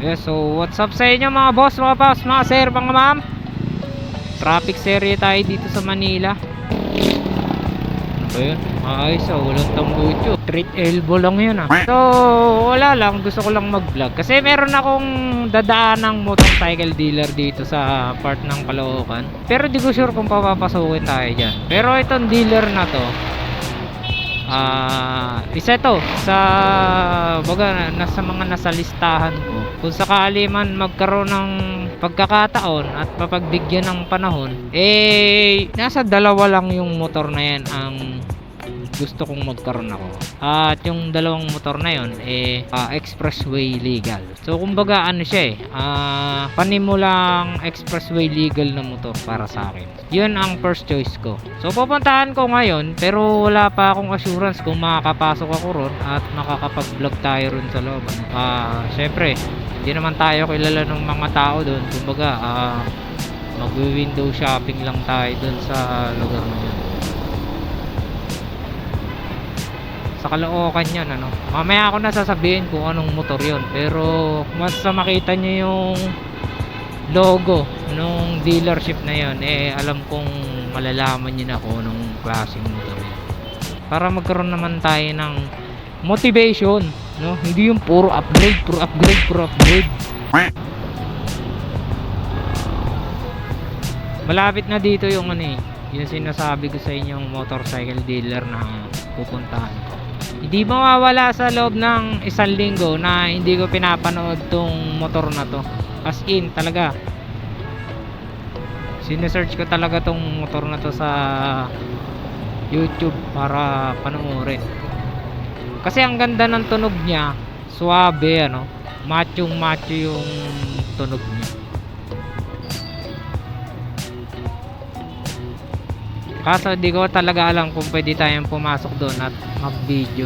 Yes, so what's up sa inyo mga boss, mga boss, mga sir, mga ma'am? Traffic area tayo dito sa Manila. Ano ba yun? Ayos ah, walang tambucho. Street elbow lang yun ah. So, wala lang, gusto ko lang mag-vlog. Kasi meron akong dadaan ng motorcycle dealer dito sa part ng Caloocan. Pero di ko sure kung papapasukin tayo dyan. Pero itong dealer na to, Ah, isa to sa baga nasa mga nasa listahan ko. Kung sakali man magkaroon ng pagkakataon at mapagbigyan ng panahon, eh nasa dalawa lang yung motor na yan ang gusto kong magkaroon ako. At yung dalawang motor na yon eh ah, expressway legal. So kumbaga ano siya eh, ah panimulang expressway legal na motor para sa akin. Yun ang first choice ko. So pupuntahan ko ngayon pero wala pa akong assurance kung makakapasok ako ron at makakapag-vlog tayo ron sa loob. Ano. Ah, syempre, hindi naman tayo kilala ng mga tao doon. Kumbaga, ah magwi-window shopping lang tayo doon sa lugar na yun. Sa Caloocan yan ano. Mamaya ako na sasabihin kung anong motor yon pero na makita nyo yung logo nung dealership na yon eh alam kong malalaman nyo na kung anong klaseng motor yun. Para magkaroon naman tayo ng motivation no? Hindi yung puro upgrade puro upgrade puro upgrade. Malapit na dito yung ano eh yung sinasabi ko sa inyong motorcycle dealer na pupuntahan hindi mawawala sa loob ng isang linggo na hindi ko pinapanood tong motor na to. As in talaga. Sinesearch ko talaga tong motor na to sa youtube para panoorin. Kasi ang ganda ng tunog niya. Suabe ano? Machong macho yung tunog niya Kaso di ko talaga alam kung pwede tayong pumasok doon at mag-video.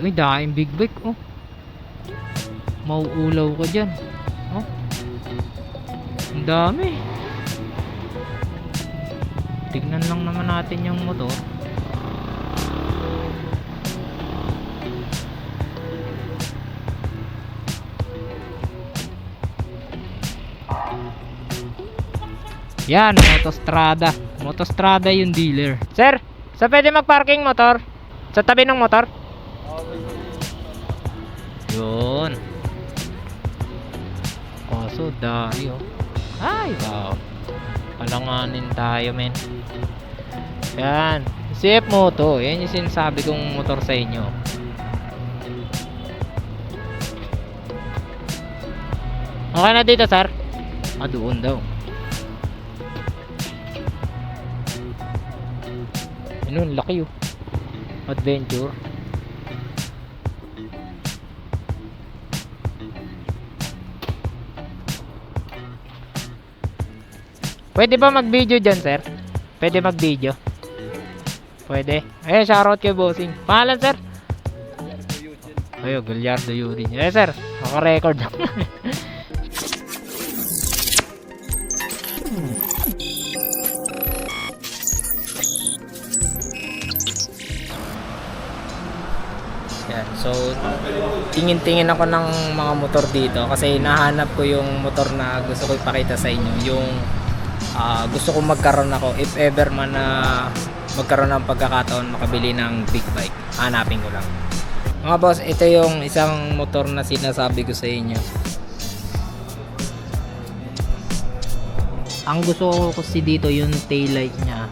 Uy, daing big bike oh. Mauulaw ka dyan. Oh. Ang dami. Tignan lang naman natin yung motor. Yan, Motostrada. Motostrada yung dealer. Sir, sa pwede mag-parking motor? Sa tabi ng motor? Yun. Kaso, dahil oh. Ay, wow. Palanganin tayo, men. Yan. CF Moto. Yan yung sinasabi kong motor sa inyo. Okay na dito, sir? Ah, doon daw. Ano, ang laki oh. Adventure. Pwede ba mag-video dyan, sir? Pwede mag-video? Pwede. Ayun, shoutout kay Bossing. Pangalan, sir? Ayun, Gallardo Yuri. Eh, sir. Naka-record. Yan. So, tingin-tingin ako ng mga motor dito kasi nahanap ko yung motor na gusto ko ipakita sa inyo. Yung ah, gusto ko magkaroon ako if ever man na magkaroon ng pagkakataon makabili ng big bike. Hanapin ko lang. Mga boss, ito yung isang motor na sinasabi ko sa inyo. Ang gusto ko kasi dito yung taillight niya.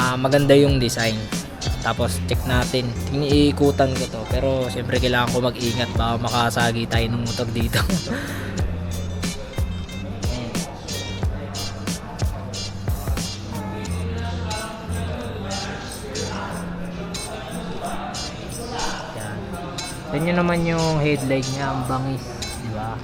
Ah, maganda yung design. Tapos check natin. Iniikutan ko to. Pero syempre kailangan ko mag-ingat baka makasagi tayo ng motor dito. Yan. Nyo naman yung headlight niya, ang bangis, di ba?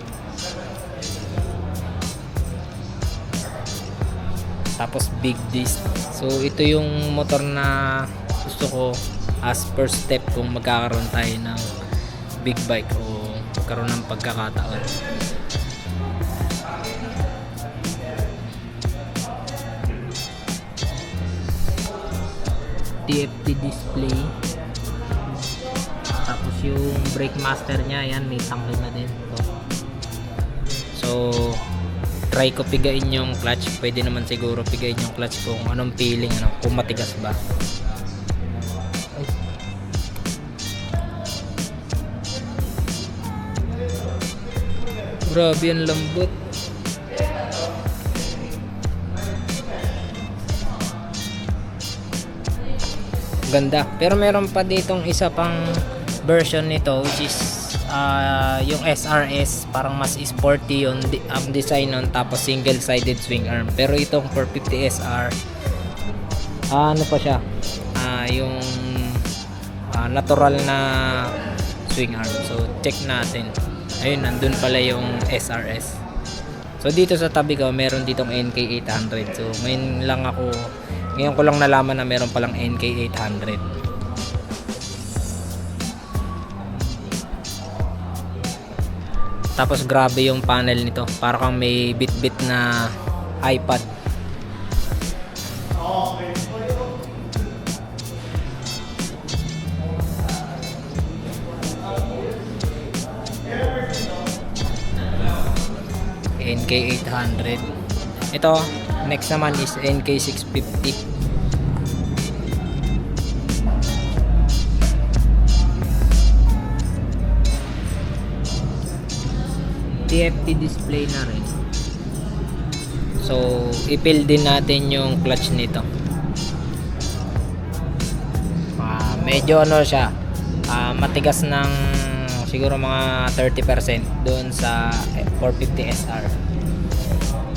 Tapos big disc. So ito yung motor na gusto ko as first step kung magkakaroon tayo ng big bike o magkaroon ng pagkakataon. TFT display tapos yung brake master niya, yan, may tanggal na din. So try ko pigain yung clutch. Pwede naman siguro pigain yung clutch kung anong feeling, ano, kung matigas ba. Grabe ang lambot. Ganda. Pero meron pa ditong isa pang version nito which is ah, yung SRS parang mas sporty yung ang design nun tapos single sided swing arm. Pero itong 450 SR ah, ano pa siya? Ah, yung ah, natural na swing arm. So check natin. Ayun, nandun pala yung SRS. So dito sa tabi ko, meron ditong NK800. So ngayon lang ako, ngayon ko lang nalaman na meron palang NK800. Tapos grabe yung panel nito. Para kang may bit-bit na iPad. NK800. Ito, next naman is NK650. TFT display na rin. So, ipil din natin yung clutch nito. Ah, medyo ano siya, ah, matigas ng siguro mga 30% doon sa 450 SR.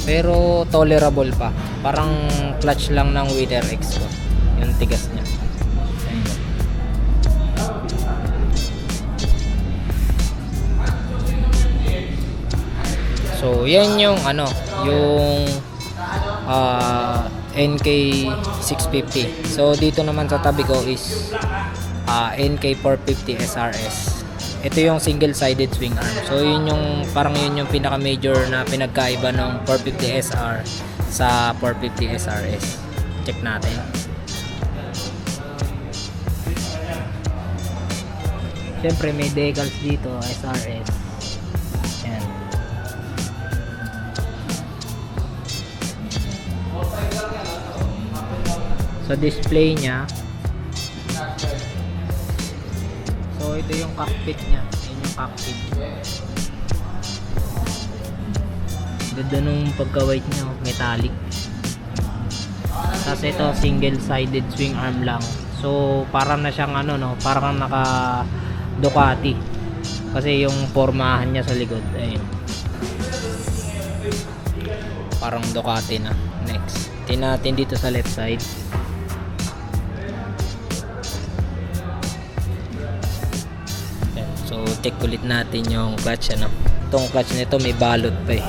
Pero tolerable pa. Parang clutch lang ng Wither X ko. Yung tigas niya. So, yan yung ano, yung ah, NK650. So, dito naman sa tabi ko is ah, NK450 SRS. Ito yung single-sided swing arm. So, yun yung parang yun yung pinaka-major na pinagkaiba ng 450 SR sa 450 SRS. Check natin. Siyempre, may decals dito, SRS. Yan. Sa display niya, Ito yung cockpit niya. Yan yung cockpit. Ganda nung pagka-white niya, oh, metallic. Tapos ito single sided swing arm lang. So parang na siyang ano no, parang naka Ducati. Kasi yung formahan niya sa likod, ayun. Parang Ducati na. Next. Tinatin dito sa left side. Check ulit natin yung clutch, ano. Itong clutch nito may balot pa eh.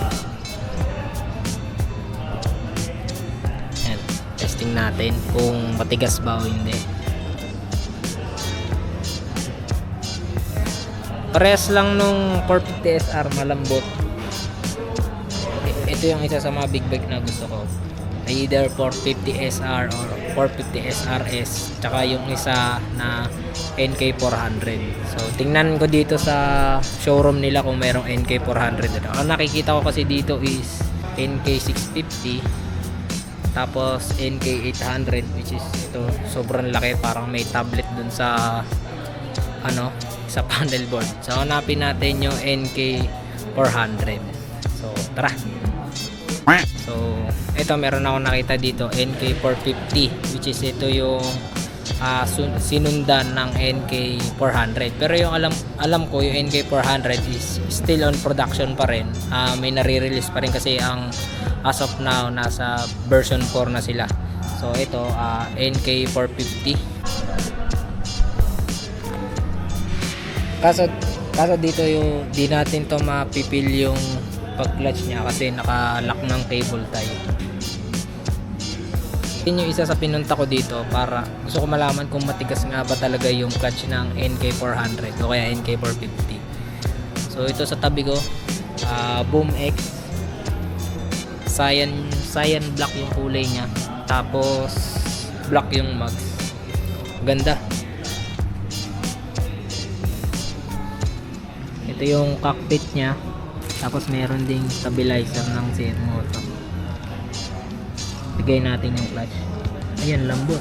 Yan. Testing natin kung matigas ba o hindi. Parehas lang nung 450 SR malambot. Ito yung isa sa mga big bike na gusto ko. Either 450 SR or 450 SRS. Tsaka yung isa na NK400. So, tingnan ko dito sa showroom nila kung merong NK400. Ano. Ang nakikita ko kasi dito is NK650. Tapos NK800 which is ito sobrang laki parang may tablet dun sa ano sa panel board. So hanapin natin yung NK400. So tara. So ito meron ako nakita dito NK450 which is ito yung sun- sinundan ng NK400. Pero yung alam alam ko yung NK400 is still on production pa rin. Ah, may nare-release pa rin kasi ang as of now nasa version 4 na sila. So ito ah, NK450 kaso kaso dito yung di natin to mapipil yung pag clutch niya kasi nakalock ng cable tie yun yung isa sa pinunta ko dito para gusto ko malaman kung matigas nga ba talaga yung clutch ng NK400 o kaya NK450 so ito sa tabi ko ah, Boom X. Cyan, cyan black yung kulay niya. Tapos black yung mags ganda. Ito yung cockpit niya. Tapos meron ding stabilizer ng CF Moto bigay natin yung clutch. Ayan lambot.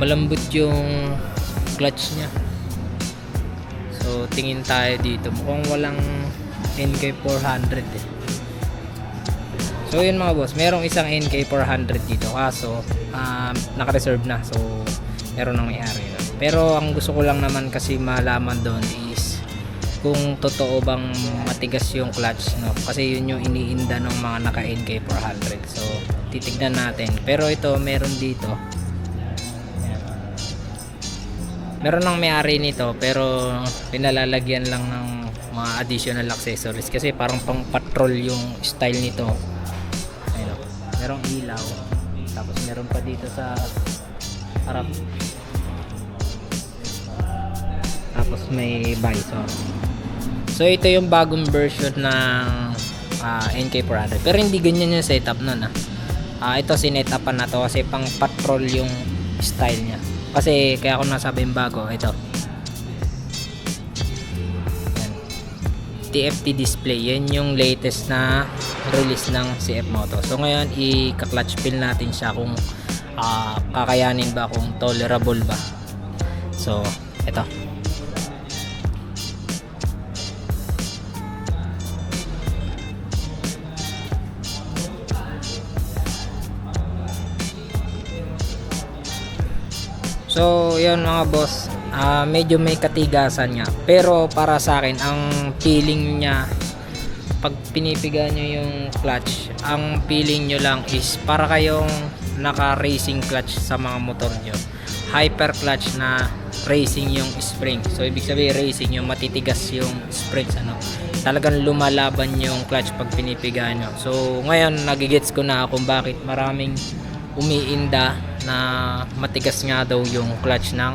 Malambot yung clutch niya. So tingin tayo dito. Mukhang walang NK400 eh. So yun mga boss. Merong isang NK400 dito. Kaso um, naka-reserve na. So meron ng may-ari pero ang gusto ko lang naman kasi malaman doon kung totoo bang matigas yung clutch no? Kasi yun yung iniinda ng mga naka NK400 so titignan natin. Pero ito meron dito. Ayan. meron ng may-ari nito pero pinalalagyan lang ng mga additional accessories. Kasi parang pang patrol yung style nito. Ayun. O. merong ilaw. Tapos meron pa dito sa harap. Tapos may visor so ito yung bagong version ng ah, NK400 pero hindi ganyan yung setup nun ah. Ah, ito sinetapan na to kasi pang patrol yung style niya. Kasi kaya ako nasabi yung bago. Ito. Yan. TFT display. Yan yung latest na release ng CF Moto. So ngayon i-clutch fill natin siya kung ah, kakayanin ba kung tolerable ba. So ito So, yun mga boss, ah, medyo may katigasan niya. Pero para sa akin, ang feeling niya, pag pinipiga nyo yung clutch, ang feeling nyo lang is para kayong naka-racing clutch sa mga motor nyo. Hyper clutch na racing yung spring. So, ibig sabihin racing yung matitigas yung springs. Ano? Talagang lumalaban yung clutch pag pinipiga nyo. So, ngayon, nagigets ko na kung bakit maraming umiinda na matigas nga daw yung clutch ng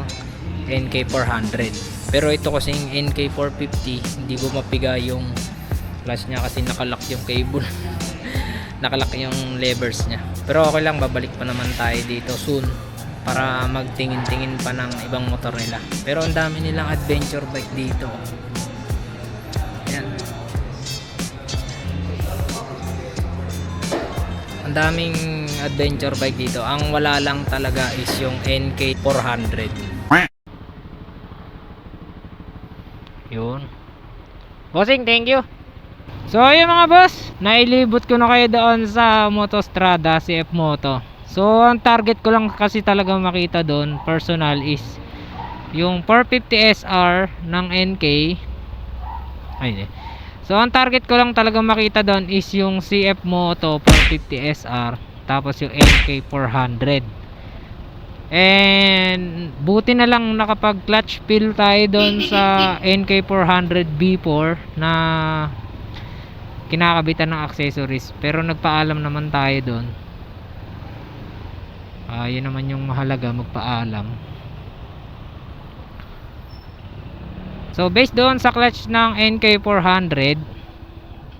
NK400 pero ito kasing NK450 hindi ko mapiga yung clutch niya kasi nakalock yung cable. Nakalock yung levers niya. Pero okay lang babalik pa naman tayo dito soon para magtingin-tingin pa ng ibang motor nila. Pero ang dami nilang adventure bike dito. Yan ang daming adventure bike dito. Ang wala lang talaga is yung NK400 yun. Bossing thank you. So yun mga boss nailibot ko na kayo doon sa Motostrada CF Moto. So ang target ko lang kasi talaga makita doon personal is yung 450 SR ng NK ay hindi So ang target ko lang talaga makita doon is yung CF Moto 450 SR tapos yung NK 400. And buti na lang nakapag clutch fill tayo doon sa NK 400 B4 na kinakabitan ng accessories pero nagpaalam naman tayo doon. Ah, yun naman yung mahalaga magpaalam. So based doon sa clutch ng NK400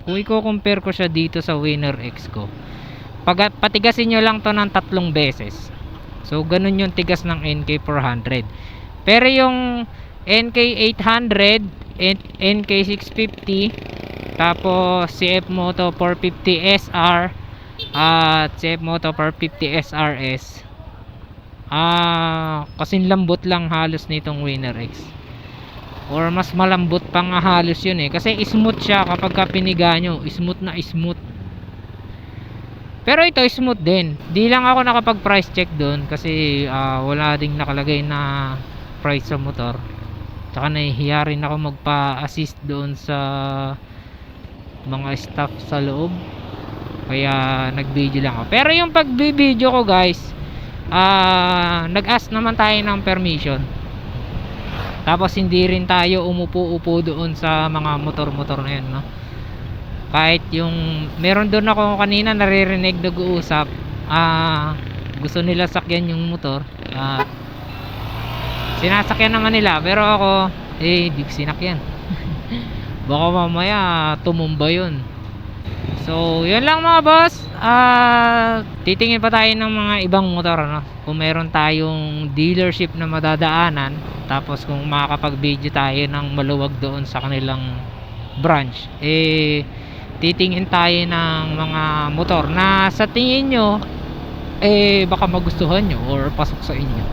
kung i-compare ko siya dito sa Winner X ko pag, patigasin nyo lang to ng tatlong beses. So ganun yung tigas ng NK400 pero yung NK800 NK650 tapos CF Moto 450 SR at CF Moto 450 SRS ah kasing lambot lang halos nitong Winner X. Or mas malambot pa nga halos yun eh. Kasi smooth siya kapag ka piniga nyo. Smooth na smooth pero ito smooth din. Di lang ako nakapag price check doon kasi ah, wala ding nakalagay na price sa motor. Tsaka nahihiya rin ako magpa assist doon sa mga staff sa loob. Kaya nag video lang ako. Pero yung pag video ko guys ah nag ask naman tayo ng permission. Tapos hindi rin tayo umupo-upo doon sa mga motor-motor na yun, no? Kahit yung meron doon ako kanina naririnig nag-uusap, ah gusto nila sakyan yung motor. Ah sinasakyan naman nila, pero ako eh di sinakyan. Baka mamaya tumumba 'yun. So, yun lang mga boss. Ah, titingin pa tayo ng mga ibang motor ano. Kung meron tayong dealership na madadaanan, tapos kung makakapag-video tayo ng maluwag doon sa kanilang branch, eh titingin tayo ng mga motor na sa tingin nyo eh baka magustuhan nyo or pasok sa inyo.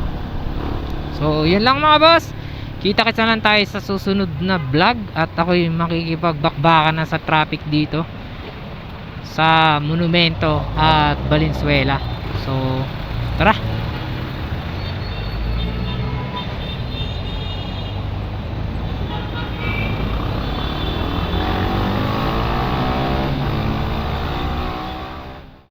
So, yun lang mga boss. Kita-kita lang tayo sa susunod na vlog at ako'y makikipagbakbakan na sa traffic dito sa Monumento at Valenzuela. So, tara.